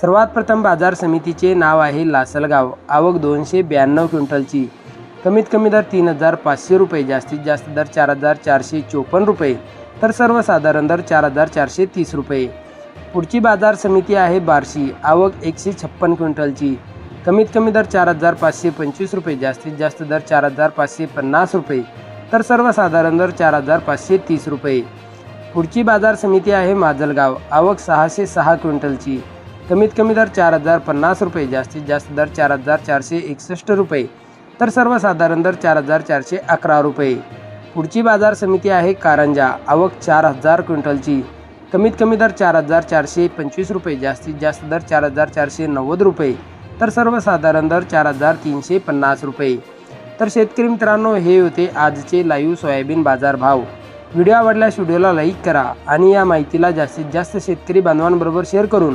सर्वात प्रथम बाजार समितीचे नाव आहे लासलगाव. आवक दोनशे ब्याण्णव क्विंटलची. कमीत कमी दर तीन हजार पाचशे रुपये जास्तीत जास्त दर चार हजार चारशे चोपन्न रुपये तर सर्वसाधारण दर चार हजार चारशे तीस रुपये. पुढची बाजार समिती आहे बार्शी. आवक एकशे छप्पन क्विंटलची. कमीत कमी दर चार हजार पाचशे पंचवीस रुपये जास्तीत जास्त दर चार हजार पाचशे पन्नास रुपये तर सर्वसाधारण दर चार हजार पाचशे तीस रुपये. पुढची बाजार समिती आहे माजलगाव. आवक सहाशे सहा क्विंटलची. कमीत कमी दर चार हजार पन्नास रुपये जास्तीत जास्त दर चार हजार चारशे एकसष्ट रुपये तर सर्वसाधारण दर चार हजार चारशे अकरा रुपये. पुढची बाजार समिती आहे कारंजा आवक चार हजार क्विंटलची. कमीत कमी दर चार हजार चारशे पंचवीस रुपये जास्तीत जास्त दर चार हजार चारशे नव्वद रुपये तर सर्वसाधारण दर चार हजार तीनशे पन्नास रुपये. तर शेतकरी मित्रांनो हे होते आजचे लाईव्ह सोयाबीन बाजार भाव व्हिडिओ आवडल्यास व्हिडिओला लाईक करा आणि या माहितीला जास्तीत जास्त शेतकरी बांधवांबरोबर शेअर करून